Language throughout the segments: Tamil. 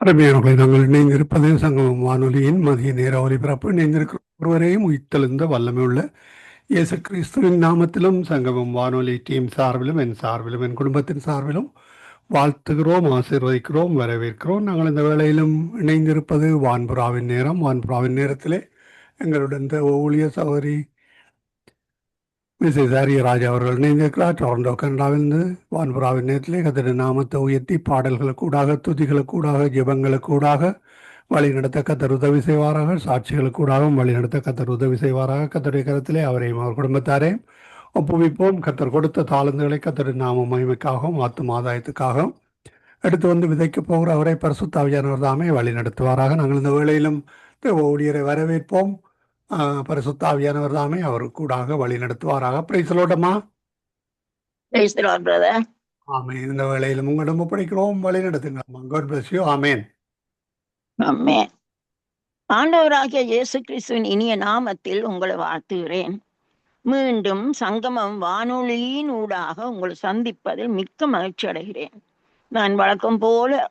அருமையானவர்களை நாங்கள் இணைந்திருப்பது சங்கமம் வானொலியின் மதிய நேர ஒலிபரப்பு. இணைந்திருக்கிற ஒருவரையும் உயிர்த்தெழுந்த வல்லமை உள்ள இயேசு கிறிஸ்துவின் நாமத்திலும் சங்கமம் வானொலி டீம் சார்பிலும் என் சார்பிலும் என் குடும்பத்தின் சார்பிலும் வாழ்த்துகிறோம் ஆசீர்வதிக்கிறோம் வரவேற்கிறோம். நாங்கள் இந்த வேளையிலும் இணைந்திருப்பது வான்புறாவின் நேரம். வான்புறாவின் நேரத்திலே எங்களுடன் ஊழிய சகோதரி மிஸ்ஸஸ் ஹரியராஜ் அவர்கள் நினைந்திருக்கிறார் டொரண்டோ கனடாவிலிருந்து வான்புராவின் நேரத்திலே கத்திர நாமத்தை உயர்த்தி பாடல்களுக்கூடாக துதிகளுக்கூடாக ஜெபங்களுக்கூடாக வழி நடத்த கத்தர் உதவி செய்வாராக சாட்சிகளுக்கூடாகவும் வழி நடத்த கத்தர் உதவி செய்வாராக கத்தருடைய கருத்திலே அவரையும் அவர் குடும்பத்தாரையும் ஒப்புவிப்போம் கத்தர் கொடுத்த தாளந்துகளை கத்தர் நாம மகிமைக்காகவும் ஆத்தும் ஆதாயத்துக்காகவும் எடுத்து வந்து விதைக்க போகிற அவரை பரிசுத்தாவியானவர் தாமே வழி நடத்துவாராக நாங்கள் இந்த வேளையிலும் ஊழியரை வரவேற்போம் பரிசுத்தாவியானவர் தாமே அவர் கூடாக வழி நடத்துவாராக. பிரைசலோட்டமா. ஆமேன். இந்த வேளையிலும் உங்களிடம் ஒப்படைக்கிறோம் வழி நடத்துங்க காட் பிளஸ் யூ ஆமேன். ஆண்டவராகிய இயேசு கிறிஸ்துவின் இனிய நாமத்தில் உங்களை வாழ்த்துகிறேன். மீண்டும் சங்கமம் வானொலியின் ஊடாக உங்களை சந்திப்பதில் மிக்க மகிழ்ச்சி அடைகிறேன் நான் வழக்கம் போல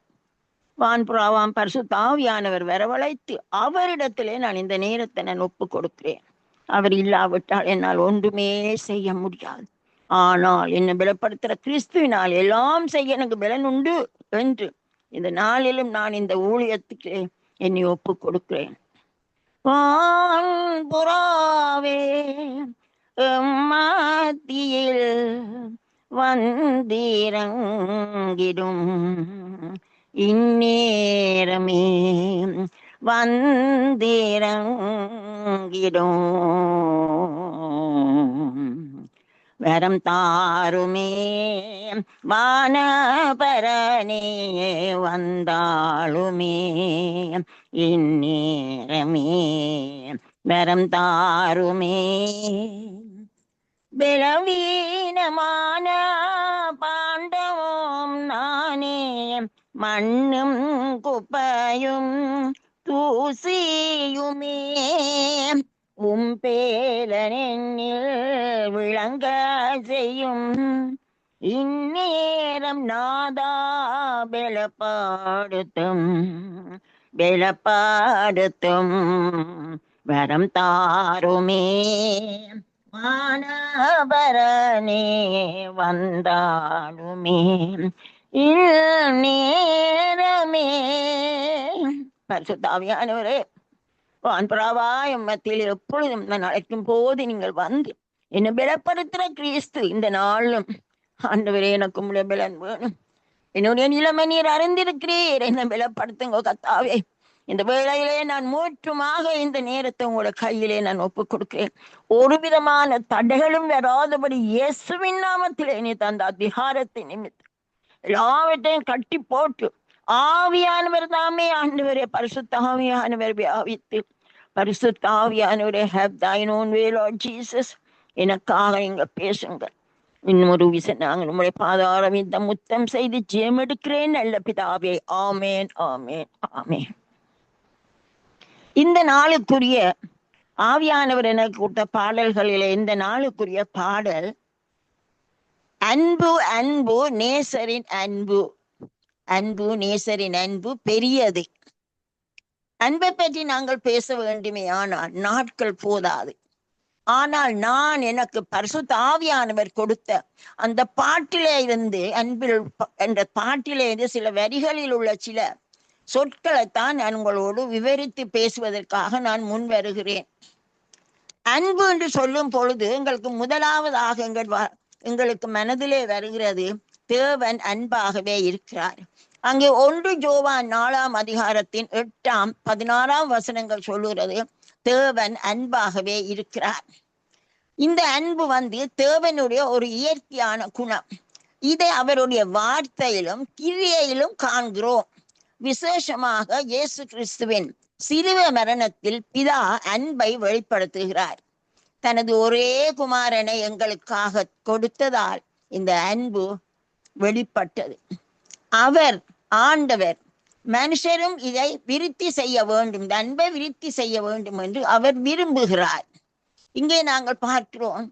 வான்புறாவாம் பரிசு தாவியானவர் வரவழைத்து அவரிடத்திலே நான் இந்த நேரத்தை நான் ஒப்பு கொடுக்கிறேன் அவர் இல்லாவிட்டால் என்னால் ஒன்றுமே செய்ய முடியாது. ஆனால் என்னை பலப்படுத்துகிற கிறிஸ்துவினால் எல்லாம் செய்ய எனக்கு பலன் உண்டு என்று இந்த நாளிலும் நான் இந்த ஊழியத்துக்கு என்னை ஒப்பு கொடுக்கிறேன் வான்புறாவே மத்தியில் வந்திறங்கிடும். இந்நேரமே வந்திரங்கிடும் வரம் தாருமே வானபரனே வந்தாளுமே இந்நேரமே வரம் தாருமே. பலவீனமான பா நானே மண்ணும் குப்பையும் தூசியுமே உம் பேலனில் விளங்க செய்யும் இந்நேரம் நாதா பலப்பாடுத்தும் பலப்பாடுத்தும் வரம் தாருமே மானவரனே வந்தாலுமே நேரமே பரிசுத்தாவியானவரே வான்புறாவா மத்தியில் எப்பொழுதும் நான் அழைக்கும் போது நீங்கள் வந்து என்னை பலப்படுத்துற கிறிஸ்து இந்த நாளும் ஆண்டவரே எனக்கு உங்களுடைய பலன் வேணும். என்னுடைய நிலைமை நீர் அறிந்திருக்கிறீர். என்னை பலப்படுத்துங்க கத்தாவே இந்த வேளையிலே நான் மூற்றுமாக இந்த நேரத்தை உங்களோட கையிலே நான் ஒப்பு கொடுக்கிறேன் ஒரு விதமான தடைகளும் வராதபடி இயேசுவின் நாமத்திலே நீ தந்த அதிகாரத்தை நிமித்தம். எல்லாவற்றையும் கட்டி போட்டு ஆவியானவர் தாமே ஆண்டவரே பரிசுத்த ஆவியானவர் வியாபித்து பரிசுத்த ஆவியானவரே have thine own way Jesus எனக்காக நீங்க பேசுங்கள். இன்னும் ஒரு நாங்கள் உங்களுடைய பாதாரம் இந்த முத்தம் செய்து ஜெயம் எடுக்கிறேன் நல்ல பிதாவே. ஆமேன் ஆமேன் ஆமேன். இந்த நாளுக்குரிய ஆவியானவர் எனக்கு கொடுத்த பாடல்களில் இந்த நாளுக்குரிய பாடல் அன்பு அன்பு நேசரின் அன்பு. அன்பு நேசரின் அன்பு பெரியது. அன்பை பற்றி நாங்கள் பேச வேண்டுமே ஆனால் நாட்கள் போதாது. ஆனால் நான் எனக்கு பரிசுத்த ஆவியானவர் கொடுத்த அந்த பாட்டிலே இருந்து அன்பில் என்ற பாட்டிலே இருந்து சில வரிகளில் உள்ள சில சொற்களைத்தான் நான் உங்களோடு விவரித்து பேசுவதற்காக நான் முன் வருகிறேன். அன்பு என்று சொல்லும் பொழுது எங்களுக்கு முதலாவதாக எங்கள் எங்களுக்கு மனதிலே வருகிறது தேவன் அன்பாகவே இருக்கிறார். அங்கே ஒன்று ஜோவான் நாலாம் அதிகாரத்தின் எட்டாம் பதினாறாம் வசனங்கள் சொல்லுகிறது தேவன் அன்பாகவே இருக்கிறார். இந்த அன்பு வந்து தேவனுடைய ஒரு இயற்கையான குணம். இதை அவருடைய வார்த்தையிலும் கிரியையிலும் காண்கிறோம். விசேஷமாக இயேசு கிறிஸ்துவின் சிறுவ மரணத்தில் பிதா அன்பை வெளிப்படுத்துகிறார். தனது ஒரே குமாரனை எங்களுக்காக கொடுத்ததால் இந்த அன்பு வெளிப்பட்டது. அவர் ஆண்டவர் மனுஷரும் இதை விருத்தி செய்ய வேண்டும் இந்த அன்பை விருத்தி செய்ய வேண்டும் என்று அவர் விரும்புகிறார். இங்கே நாங்கள் பார்க்கிறோம்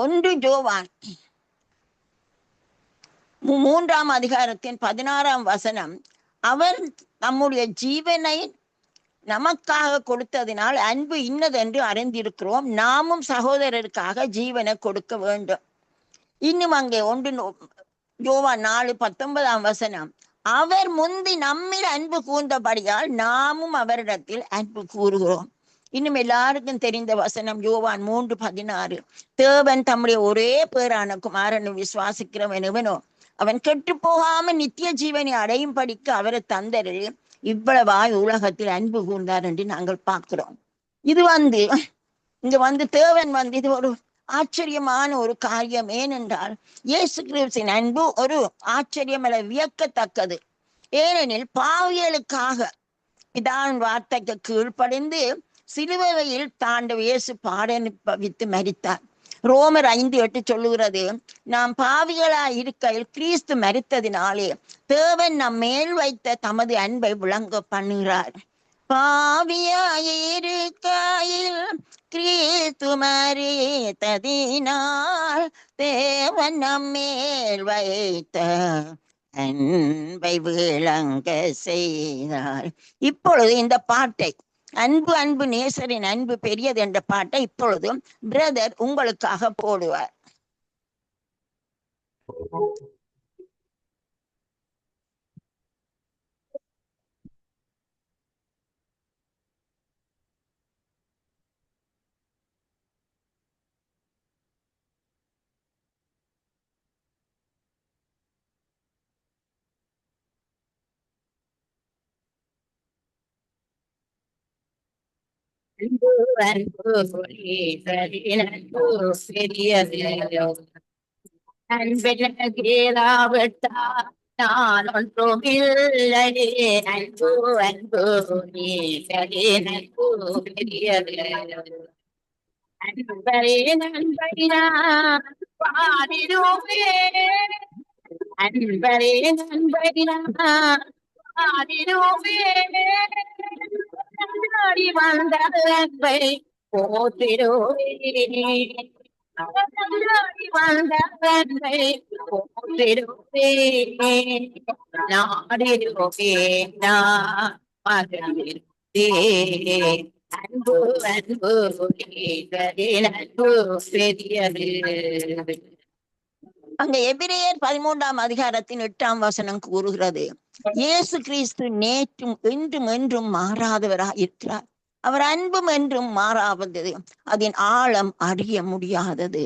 ஒன்று ஜோவான் மூன்றாம் அதிகாரத்தின் பதினாறாம் வசனம் அவர் நம்முடைய ஜீவனை நமக்காக கொடுத்ததினால் அன்பு இன்னதென்று அறிந்திருக்கிறோம். நாமும் சகோதரருக்காக ஜீவனை கொடுக்க வேண்டும். இன்னும் அங்கே ஒன்று யோவா யோவான் நாலு பத்தொன்பதாம் வசனம். அவர் முந்தி நம்மில் அன்பு கூர்ந்தபடியால் நாமும் அவரிடத்தில் அன்பு கூறுகிறோம். இன்னும் எல்லாருக்கும் தெரிந்த வசனம் யோவான் மூன்று பதினாறு. தேவன் தம்முடைய ஒரே பேரான குமாரனு விசுவாசிக்கிறவன் எவனோ? அவன் கெட்டு போகாம நித்திய ஜீவனை அடையும் படிக்க அவரை தந்தரில் இவ்வளவாய் உலகத்தில் அன்பு கூர்ந்தார் என்று நாங்கள் பார்க்கிறோம். இது வந்து இங்க வந்து தேவன் வந்து இது ஒரு ஆச்சரியமான ஒரு காரியம். ஏனென்றால் இயேசு கிறிஸ்தின் அன்பு ஒரு ஆச்சரியம் அல்ல வியக்கத்தக்கது. ஏனெனில் பாவியலுக்காக இதான் வார்த்தைக்கு கீழ்ப்படிந்து சிலுவையில் தாண்ட இயேசு பாடனுப்பவித்து மரித்தார். ரோமர் ஐந்து எட்டு சொல்லுகிறது நாம் பாவிகளாய் இருக்கையில் கிறிஸ்து மரித்ததினாலே தேவன் நம் மேல் வைத்த தமது அன்பை விளங்க பண்ணுகிறார். பாவியாயிருக்கையில் கிறிஸ்து மரித்ததினால் தேவன் நம் மேல் வைத்த அன்பை விளங்க செய்தார். இப்பொழுது இந்த பாட்டை அன்பு அன்பு நேசரின் அன்பு பெரியது என்ற பாட்டை இப்பொழுதும் பிரதர் உங்களுக்காக போடுவார். அன்பு அன்பு ஈஸ்வரின் அன்பு பெரியது அன்பினகேராவிட்டால் நான் ஒன்றும் இல்லையே அன்பு அன்பு ஈஸ்வரின் அன்பு பெரியது அன்பரே நண்பை நான் பாடிடுவேன் அன்பரே நண்பை நான் பாடிடுவேன் நாடி அன்பை வந்த நான் அன்பு அன்பு அன்பு பெரியது. அங்க எபிரேயர் பதிமூன்றாம் அதிகாரத்தின் எட்டாம் வசனம் கூறுகிறது. இயேசு கிறிஸ்து நேற்றும் இன்றும் என்றும் மாறாதவராக இருக்கிறார் அவர் அன்பும் என்றும் மாறாவது அதன் ஆழம் அறிய முடியாதது.